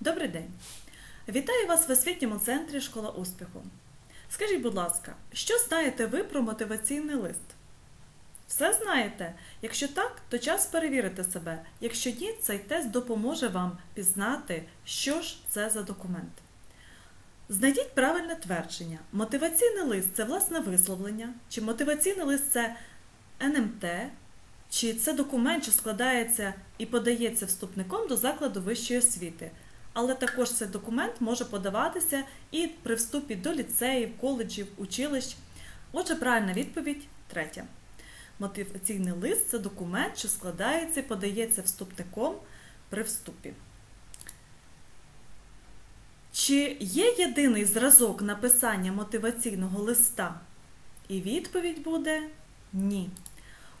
Добрий день! Вітаю вас в освітньому центрі Школа успіху. Скажіть, будь ласка, що знаєте ви про мотиваційний лист? Все знаєте? Якщо так, то час перевірити себе. Якщо ні, цей тест допоможе вам пізнати, що ж це за документ. Знайдіть правильне твердження. Мотиваційний лист це власне висловлення, чи мотиваційний лист це НМТ, чи це документ, що складається і подається вступником до закладу вищої освіти. Але також цей документ може подаватися і при вступі до ліцеїв, коледжів, училищ. Отже, правильна відповідь третя. Мотиваційний лист це документ, що складається і подається вступником при вступі. Чи є єдиний зразок написання мотиваційного листа? І відповідь буде ні.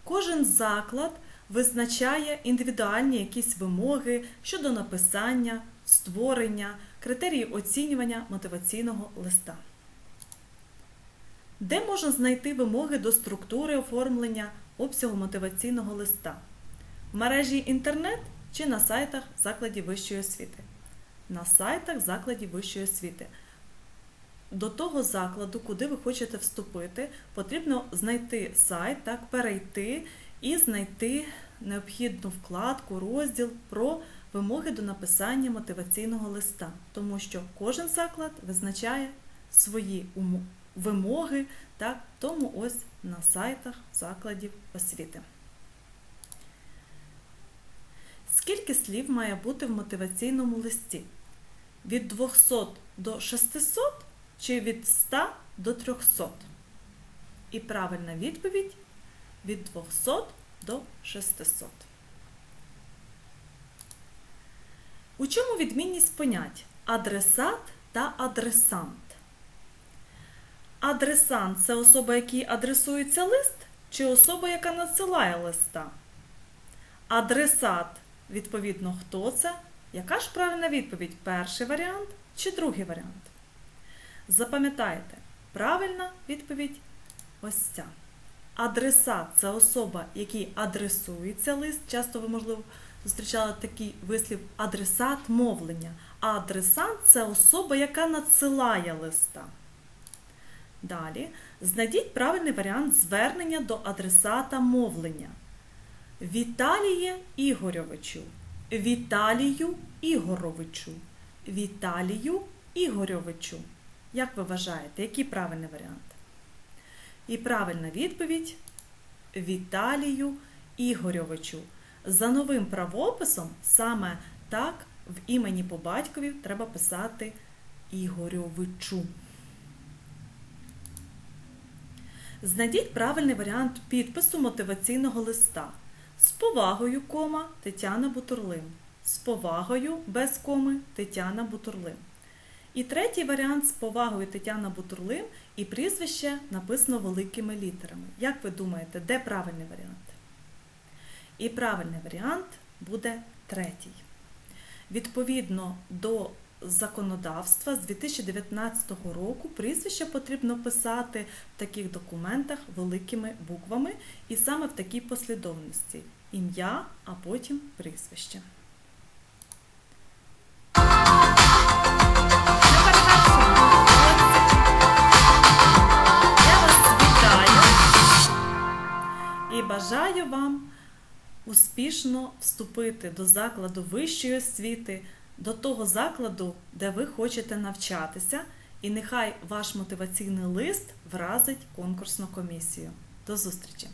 Кожен заклад визначає індивідуальні якісь вимоги щодо написання, створення, критерії оцінювання мотиваційного листа. Де можна знайти вимоги до структури оформлення обсягу мотиваційного листа? В мережі інтернет чи на сайтах закладів вищої освіти? На сайтах закладів вищої освіти. До того закладу, куди ви хочете вступити, потрібно знайти сайт, так, перейти і знайти необхідну вкладку, розділ про вимоги до написання мотиваційного листа, тому що кожен заклад визначає свої вимоги, так, тому ось на сайтах закладів освіти. Скільки слів має бути в мотиваційному листі? Від 200 до 600 чи від 100 до 300? І правильна відповідь від 200 до 600. У чому відмінність понять адресат та адресант? Адресант це особа, якій адресується лист, чи особа, яка надсилає листа? Адресат, відповідно, хто це? Яка ж правильна відповідь? Перший варіант чи другий варіант? Запам'ятайте, правильна відповідь ось ця. Адресат це особа, якій адресується лист. Часто ви, можливо, зустрічали такий вислів адресат мовлення. А адресант це особа, яка надсилає листа. Далі знайдіть правильний варіант звернення до адресата мовлення. Віталіє Ігорьовичу. Віталію Ігоровичу. Віталію Ігорьовичу. Як ви вважаєте, який правильний варіант? І правильна відповідь Віталію Ігорьовичу. За новим правописом саме так в імені по батькові треба писати Ігорьовичу. Знайдіть правильний варіант підпису мотиваційного листа. З повагою, кома Тетяна Бутурлин. З повагою без коми Тетяна Бутурлин. І третій варіант з повагою Тетяна Бутурлин і прізвище написано великими літерами. Як ви думаєте, де правильний варіант? І правильний варіант буде третій. Відповідно до законодавства з 2019 року прізвище потрібно писати в таких документах великими буквами і саме в такій послідовності: ім'я, а потім прізвище. І бажаю вам успішно вступити до закладу вищої освіти, до того закладу, де ви хочете навчатися, і нехай ваш мотиваційний лист вразить конкурсну комісію. До зустрічі!